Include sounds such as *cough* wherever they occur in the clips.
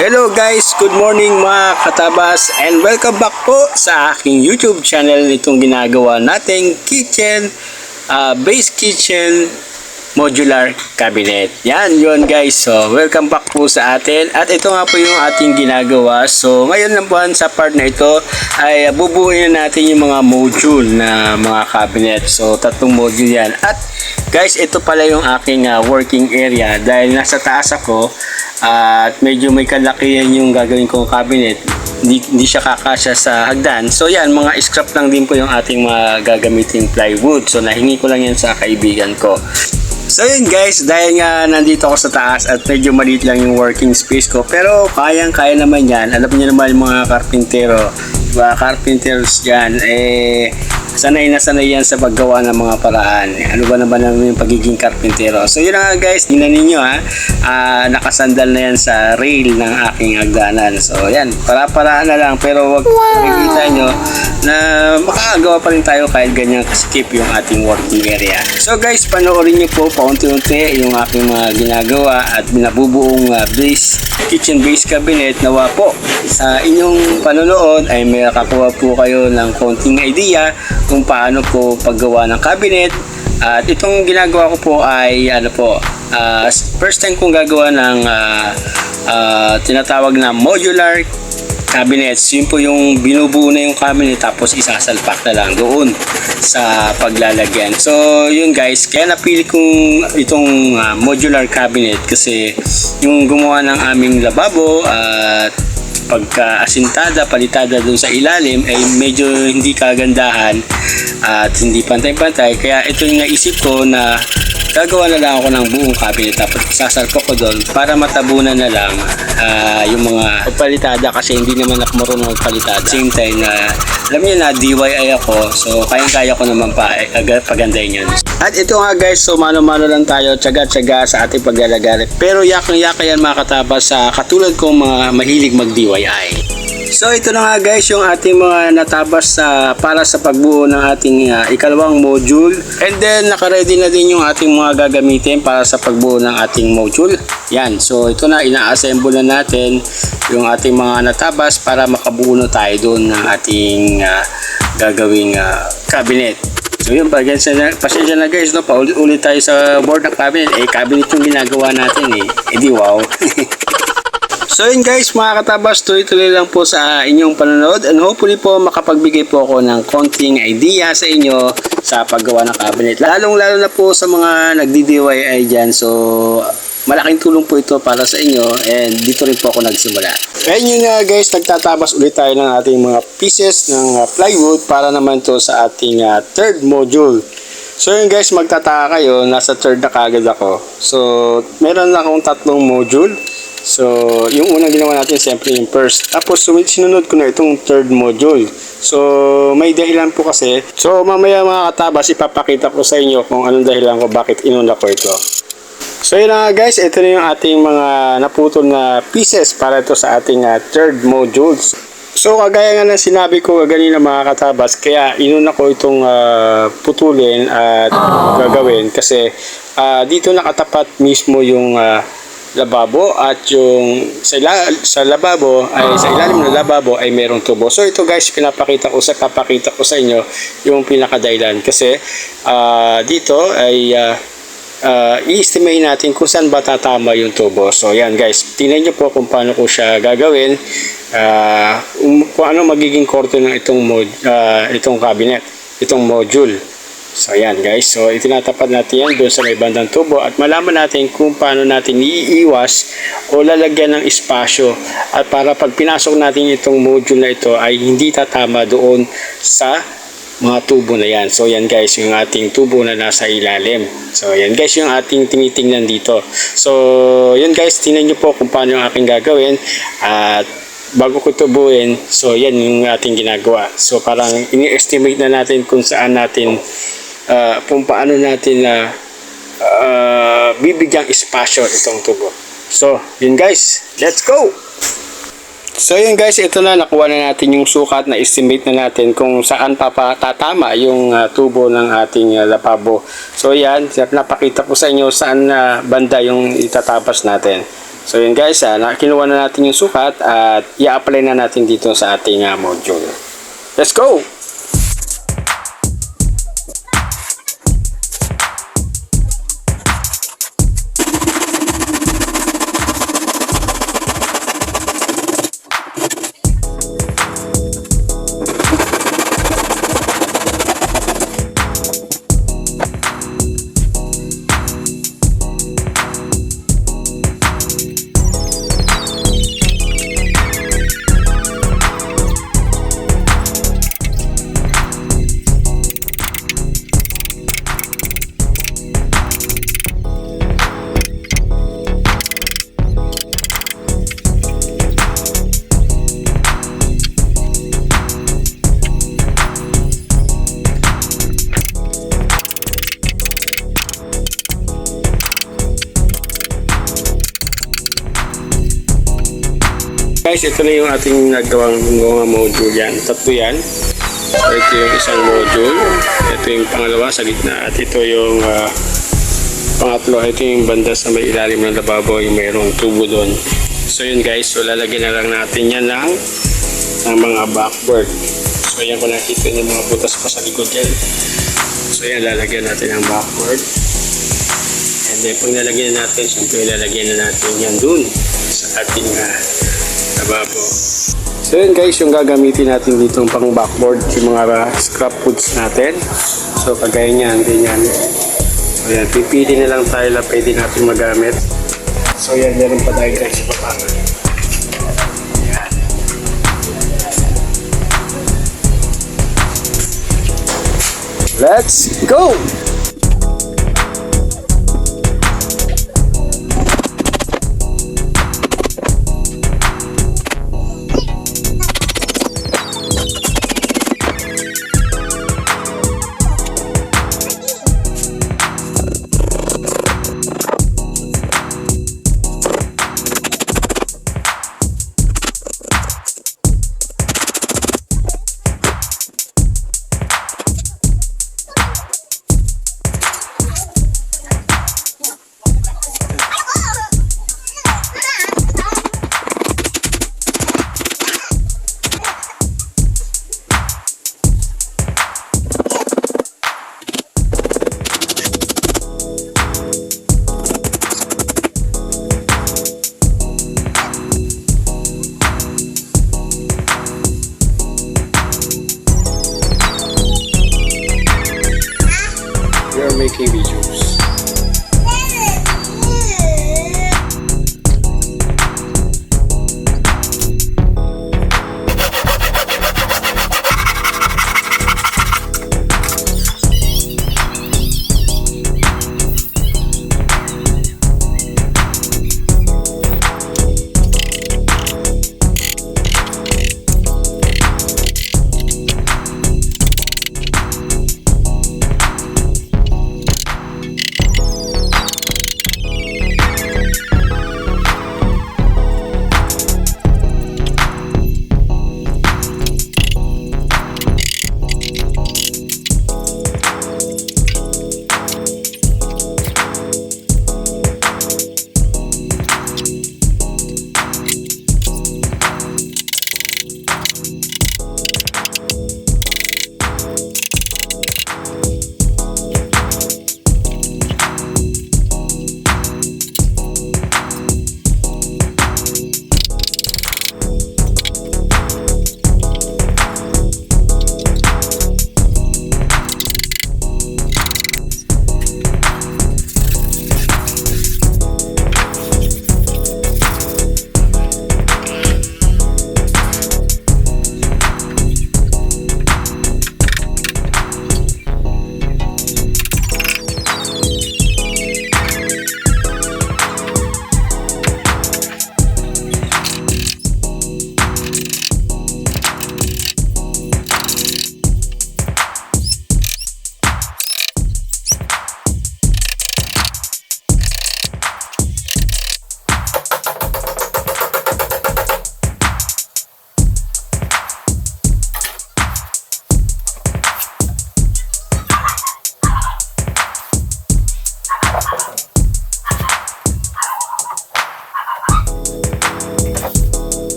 Hello guys, good morning mga katabas. And welcome back po sa aking YouTube channel. Itong ginagawa nating kitchen, uh, base kitchen modular cabinet. Yan, yun guys. So, welcome back po sa atin. At ito nga po yung ating ginagawa. So, ngayon naman sa part na ito ay bubuuin na natin yung mga module na mga cabinet. So, tatlong module yan. At guys, ito pala yung aking uh, working area dahil nasa taas ako at medyo may kalakihan yung gagawin kong cabinet hindi, hindi siya kakasya sa hagdan so yan mga scrap lang din po yung ating mga gagamiting plywood so nahingi ko lang yan sa kaibigan ko So yun guys, dahil nga nandito ako sa taas at medyo maliit lang yung working space ko pero kayang kaya naman yan. Alam niyo naman yung mga karpintero, diba? Carpenters dyan, eh sanay na sanay yan sa paggawa ng mga paraan. Ano ba naman naman yung pagiging karpintero? So yun na nga guys, tingnan ninyo ha. Ah, nakasandal na yan sa rail ng aking hagdanan. So yan, para-paraan na lang pero wag makikita nyo na makakagawa pa rin tayo kahit ganyan skip yung ating working area. So guys, panoorin nyo po paunti-unti yung aking mga ginagawa at binabubuong uh, base, kitchen base cabinet nawa po sa inyong panonood ay may nakakuha po kayo ng konting idea kung paano po paggawa ng cabinet at itong ginagawa ko po ay ano po ah, first time kong gagawa ng ah, ah, tinatawag na modular cabinets. Yun po yung binubuo na yung cabinet tapos isasalpak na lang doon sa paglalagyan. So, yun guys, kaya napili kong itong ah, modular cabinet kasi yung gumawa ng aming lababo at pagka asintada, palitada doon sa ilalim ay medyo hindi kagandahan at hindi pantay-pantay. Kaya ito yung naisip ko na gagawa na lang ako ng buong cabinet tapos sasalpok ko doon para matabunan na lang ah, yung mga palitada kasi hindi naman ako marunong magpalitada. Same time na alam niyo na DIY ako so kayang-kaya ko naman pa eh, aga- pagandahin yun. At ito nga guys, so mano-mano lang tayo, tsaga-tsaga sa ating paglalagay. Pero yakang-yaka yan mga katabas sa katulad kong mga mahilig mag-DIY. So ito na nga guys yung ating mga natabas sa para sa pagbuo ng ating uh, ikalawang module. And then naka-ready na din yung ating mga gagamitin para sa pagbuo ng ating module. Yan. So ito na ina-assemble na natin yung ating mga natabas para makabuo tayo doon ng ating uh, gagawing uh, cabinet. So yun, pasensya na, pasensya na guys, no? paulit-ulit tayo sa board ng cabinet. Eh, cabinet yung ginagawa natin eh. Eh di wow. *laughs* So yun guys, mga katabas, tuloy-tuloy lang po sa inyong panonood and hopefully po makapagbigay po ako ng konting idea sa inyo sa paggawa ng cabinet. Lalong-lalo na po sa mga nagdi-DIY dyan. So, malaking tulong po ito para sa inyo and dito rin po ako nagsimula. Kaya yun nga guys, nagtatabas ulit tayo ng ating mga pieces ng uh, plywood para naman to sa ating uh, third module. So yun guys, magtataka kayo, nasa third na kagad ako. So, meron na akong tatlong module. So, yung unang ginawa natin, siyempre yung first. Tapos, sinunod ko na itong third module. So, may dahilan po kasi. So, mamaya mga katabas, ipapakita ko sa inyo kung anong dahilan ko bakit inuna ko ito. So, yun na guys, ito na yung ating mga naputol na pieces para ito sa ating ah, third modules. So, kagaya nga ng sinabi ko kanina mga katabas, kaya inuna ko itong ah, putulin at gagawin kasi ah, dito nakatapat mismo yung ah, lababo at yung sa, ila- sa lababo ay sa ilalim ng lababo ay merong tubo. So ito guys pinapakita ko sa papakita ko sa inyo yung pinakadailan kasi ah, dito ay ah, ah, i-estimate natin kung saan ba tatama yung tubo. So yan guys, tingnan nyo po kung paano ko siya gagawin. um, kung ano magiging korte ng itong mod, ah, itong cabinet, itong module. So yan guys, so itinatapat natin yan doon sa may bandang tubo at malaman natin kung paano natin iiwas o lalagyan ng espasyo at para pag pinasok natin itong module na ito ay hindi tatama doon sa mga tubo na yan. So yan guys, yung ating tubo na nasa ilalim. So yan guys, yung ating tinitingnan dito. So yun guys, tingnan nyo po kung paano yung aking gagawin at bago ko tubuin, so yan yung ating ginagawa. So parang ini-estimate na natin kung saan natin ah, kung paano natin na bibigyang espasyo itong tubo. So, yun guys, let's go! So yun guys, ito na nakuha na natin yung sukat na estimate na natin kung saan papatatama yung ah, tubo ng ating ah, lapabo. So yan, napakita ko sa inyo saan na banda yung itatabas natin. So yun guys, na- kinuha na natin yung sukat at i-apply na natin dito sa ating ah, module. Let's go! Guys, ito na yung ating nagawang mga module yan. Tatlo yan. Ito yung isang module. Ito yung pangalawa sa gitna. At ito yung ah, pangatlo. Ito yung banda sa may ilalim ng lababo. Yung mayroong tubo doon. So yun guys. So lalagyan na lang natin yan ng, ng mga backboard. So yan kung nakita niyo mga butas pa sa likod yan. So yan lalagyan natin ng backboard. And then pag nalagyan na natin, syempre lalagyan na natin yan dun sa ating uh, lababo. So yun guys, yung gagamitin natin dito pang backboard, yung mga scrap foods natin. So kagaya niyan, ganyan. So yan, pipili na lang tayo na pwede natin magamit. So yan, meron pa tayo guys sa baba. Yan. Let's go!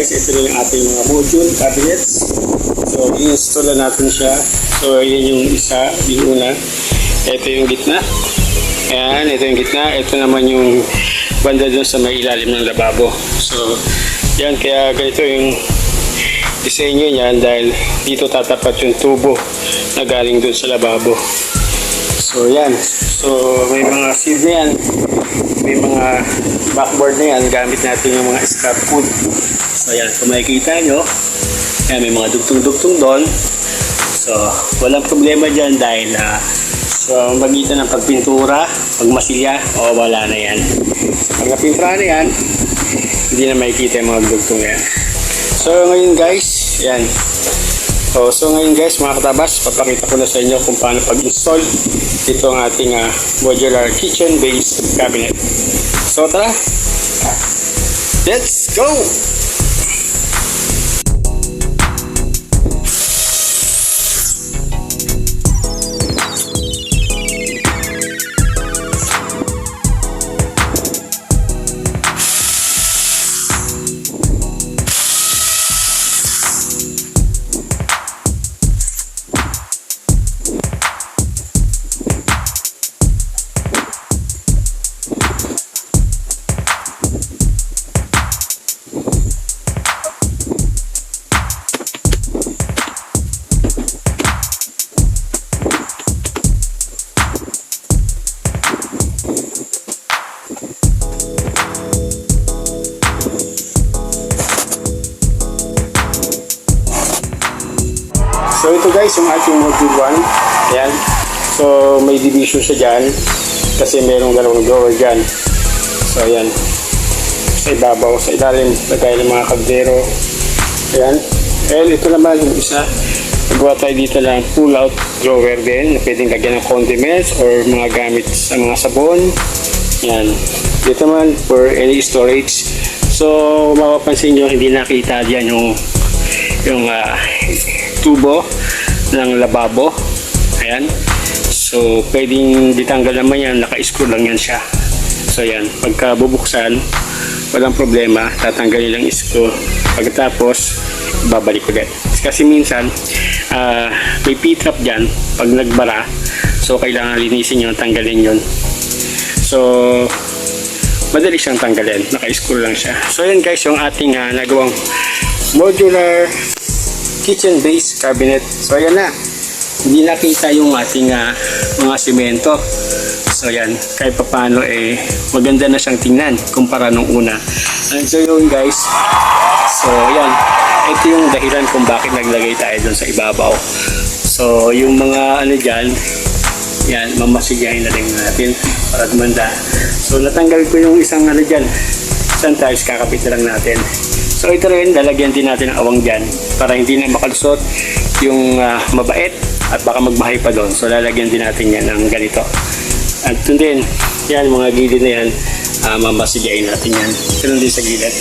Guys, ito na yung ating mga module cabinets. So i-install na natin siya. So yun yung isa, yung una. Ito yung gitna. Ayan, ito yung gitna. Ito naman yung banda dun sa may ilalim ng lababo. So yan, kaya ganito yung disenyo niyan dahil dito tatapat yung tubo na galing dun sa lababo. So yan. So may mga seed na yan. May mga backboard na yan. Gamit natin yung mga scrap wood. So yan. Kung makikita nyo, yan, may mga dugtong-dugtong doon. So walang problema dyan dahil ah, so magitan ng pagpintura, pagmasilya, o wala na yan. Pag napintura na yan, hindi na makikita yung mga dugtong yan. So ngayon guys, yan. So, so ngayon guys, mga katabas, papakita ko na sa inyo kung paano pag-install ito ang ating ah, modular kitchen base cabinet. So tara, let's go! So ito guys, yung ating module 1. Ayan. So may division siya dyan. Kasi merong dalawang drawer dyan. So ayan. Sa ibabaw, sa ilalim, lagay ng mga kaldero. Ayan. And ito naman yung isa. Nagawa tayo dito ng pull-out drawer din na pwedeng lagyan ng condiments or mga gamit sa mga sabon. Yan. Dito naman for any storage. So, mapapansin nyo, hindi nakita diyan yung yung ah, tubo ng lababo. Ayan. So, pwedeng ditanggal naman yan. Naka-screw lang yan siya. So, yan. Pagka bubuksan, walang problema. Tatanggalin lang screw. Pagkatapos, babalik ulit. Kasi minsan, ah, may P-trap dyan. Pag nagbara, so kailangan linisin yun, tanggalin yun. So, madali siyang tanggalin. Naka-screw lang siya. So, yan guys, yung ating ah, nagawang modular kitchen base cabinet. So, ayan na. Hindi nakita yung ating ah, mga simento. So, yan. Kahit papano, eh, maganda na siyang tingnan kumpara nung una. And so, yun guys. So, yan. Ito yung dahilan kung bakit naglagay tayo dun sa ibabaw. So, yung mga ano dyan, yan, mamasigayin na rin natin para gumanda. So, natanggal ko yung isang ano dyan. Isang tiles, kakapit na lang natin. So, ito rin, lalagyan din natin ng awang dyan para hindi na makalusot yung ah, mabait at baka magbahay pa doon. So, lalagyan din natin yan ng ganito. At ito din, yan, mga gilid na yan, uh, mamasigayin natin yan. Ganun din sa gilid.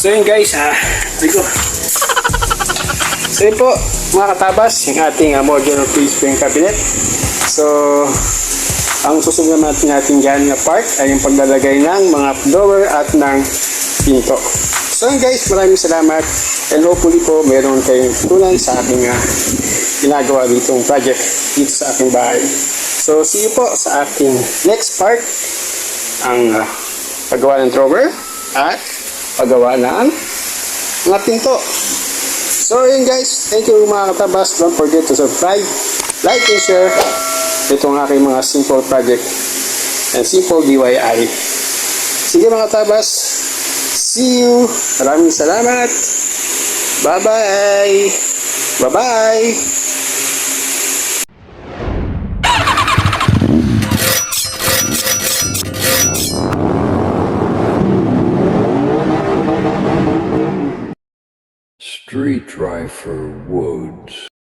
So, yun guys, ah, uh, So yun po, mga katabas, yung ating uh, modular free spring cabinet. So, ang susunod natin natin dyan na part ay yung paglalagay ng mga door at ng pinto. So guys, maraming salamat and hopefully po meron kayong tunan sa aking uh, ginagawa ditong project dito sa aking bahay. So see you po sa aking next part, ang uh, paggawa ng drawer at paggawa ng mga pinto. So yun guys, thank you mga katabas. Don't forget to subscribe, like and share itong aking mga simple project and simple DIY. Sige mga katabas, see you. Maraming salamat. Bye-bye. Bye-bye. Street Driver Woods.